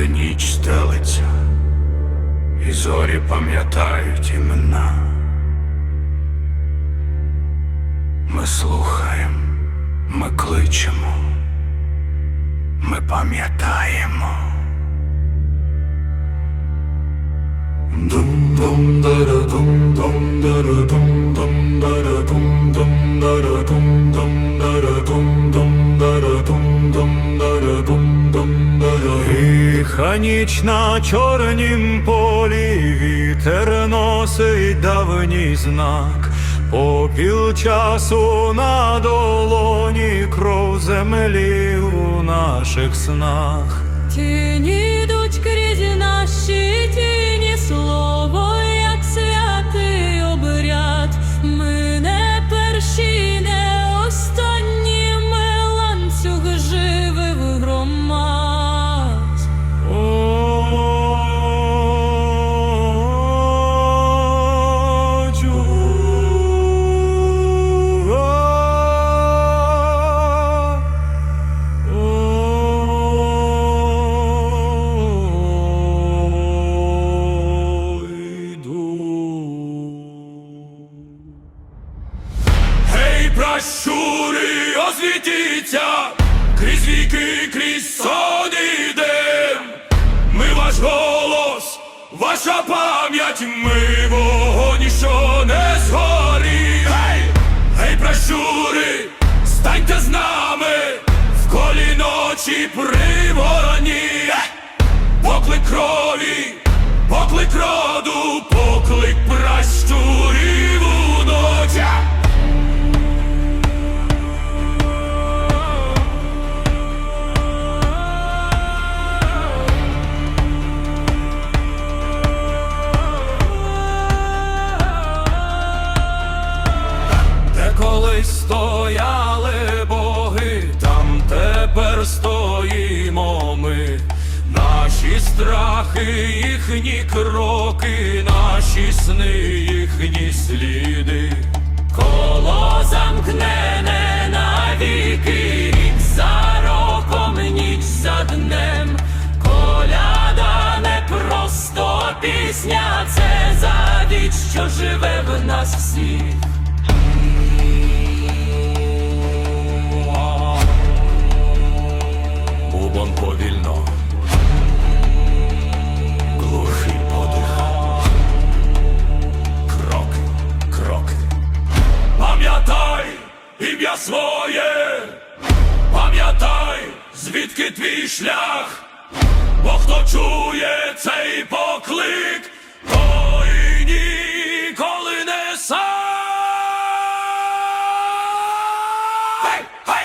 ніч стелиться, і зорі пам'ятають імена. Ми слухаємо, ми кличемо, ми пам'ятаємо. Дум-дум Тиха ніч на чорнім полі вітер носить давній знак. Попіл часу на долоні кров землі у наших снах. Тіні йдуть крізь наші тіні, озвітіться, крізь віки, крізь сон ідем. Ми ваш голос, ваша пам'ять, ми вогонь, що не згорі. Гей, гей, пращури, станьте з нами в колі ночі при стояли боги, там тепер стоїмо ми. Наші страхи, їхні кроки, наші сни, їхні сліди. Коло замкнене навіки, рік за роком, ніч за днем. Коляда не просто пісня, це завіч, що живе в нас всіх. своє, пам'ятай, звідки твій шлях, бо хто чує цей поклик, той ніколи не сам. Hey, hey!